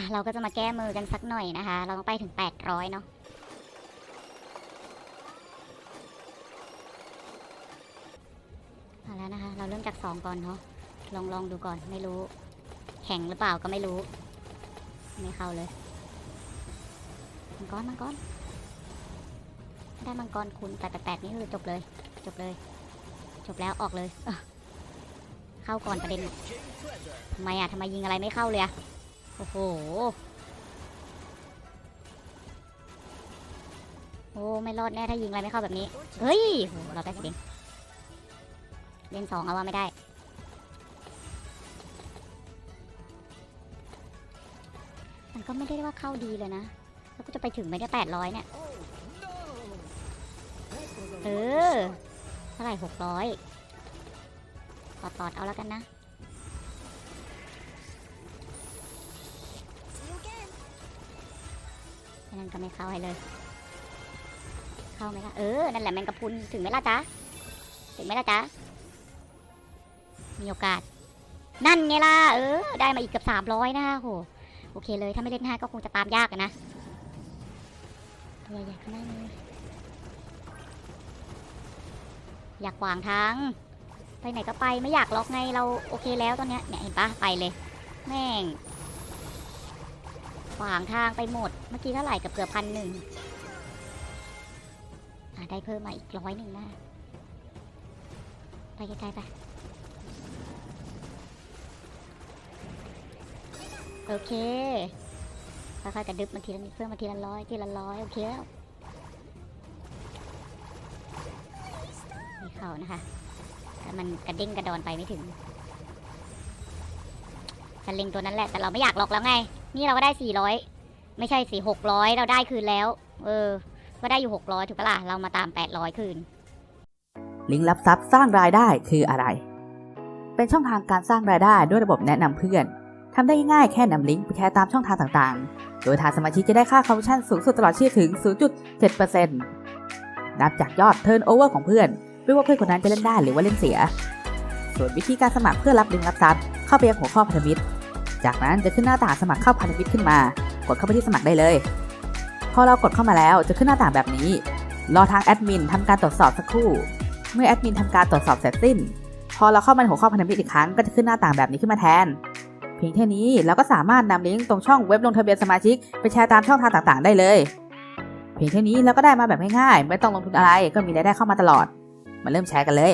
อะเราก็จะมาแก้มือกันสักหน่อยนะคะ เราต้องไปถึง 800 เนาะเอาแล้วนะคะ เราเริ่มจาก 2 ก่อนเนาะลองลองดูก่อนไม่รู้ แข็งหรือเปล่าก็ไม่รู้ ไม่เข้าเลย มังกรมังกรได้มังกรคุณแปดแปดแปดนี่คือจบเลย จบเลย จบแล้วออกเลย เข้าก่อนประเด็นทำไมอะทำไมยิงอะไรไม่เข้าเลยอะ โอ้โห โอ้ ไม่รอดแน่ถ้ายิงอะไรไม่เข้าแบบนี้ เฮ้ยโหเราได้สิเองเล่นสองเอาว่าไม่ได้ มันก็ไม่ได้ว่าเข้าดีเลยนะ แล้วก็จะไปถึงไหมเนี่ยแปดร้อยเนี่ย เออ เท่าไหร่หกร้อยตอดตอดเอาแล้วกันนะ นั่นก็ไม่เข้าให้เลย เข้าไหมล่ะ เออ นั่นแหละแมงกะพุนถึงไหมล่ะจ๊ะ ถึงไหมล่ะจ๊ะ มีโอกาส นั่นไงล่ะ เออ ได้มาอีกเกือบสามร้อยนะคะโห โอเคเลย ถ้าไม่เล่นห้าก็คงจะตามยากนะ ตัวใหญ่ข้างหน้าเลยอยากขวางทาง ไปไหนก็ไปไม่อยากล็อกไงเราโอเคแล้วตอนเนี้ยเนี่ยเห็นปะไปเลย แม่ง ขวางทางไปหมด เมื่อกี้เท่าไหร่กับเกือบพันหนึ่งได้เพิ่มมาอีกร้อยหนึ่งนะไปไกลๆไปโอเคค่อยๆกระดึบมาทีละนิดเพิ่มมาทีละร้อยทีละร้อยโอเคแล้วม่เขานะคะแต่มันกระเด้งกระดอนไปไม่ถึงจะเล็งตัวนั้นแหละแต่เราไม่อยากล็อกแล้วไง นี่เราก็ได้สี่ร้อยไม่ใช่สี่หกร้อยเราได้คืนแล้ว เออ ก็ได้อยู่หกร้อยถูกปะล่ะเรามาตามแปดร้อยคืน ลิงก์รับทรัพย์สร้างรายได้คืออะไร เป็นช่องทางการสร้างรายได้ด้วยระบบแนะนำเพื่อนทำได้ง่ายๆแค่นำลิงก์ไปแชร์ตามช่องทางต่างๆ โดยทางสมาชิกจะได้ค่าคอมมิชชั่นสูงสุดตลอดชีพถึง 0.7%นับจากยอดเทิร์นโอเวอร์ของเพื่อนไม่ว่าเพื่อนคนนั้นจะเล่นได้หรือว่าเล่นเสีย ส่วนวิธีการสมัครเพื่อรับลิงก์รับทรัพย์เข้าไปยังหัวข้อพันธมิตร จากนั้นจะขึ้นหน้าต่างสมัครเข้าพันธมิตรขึ้นมา กดเข้าไปที่สมัครได้เลย พอเรากดเข้ามาแล้วจะขึ้นหน้าต่างแบบนี้ รอทางแอดมินทำการตรวจสอบสักครู่ เมื่อแอดมินทำการตรวจสอบเสร็จสิ้น พอเราเข้ามาในหัวข้อพันธมิตรอีกครั้งก็จะขึ้นหน้าต่างแบบนี้ขึ้นมาแทน เพียงแค่นี้เราก็สามารถนำลิงก์ตรงช่องเว็บลงทะเบียนสมาชิกไปแชร์ตามช่องทางต่างๆ ได้เลย เพียงแค่นี้เราก็ได้มาแบบง่ายๆไม่ต้องลงทุนอะไรก็มีรายได้เข้ามาตลอด มาเริ่มแชร์กันเลย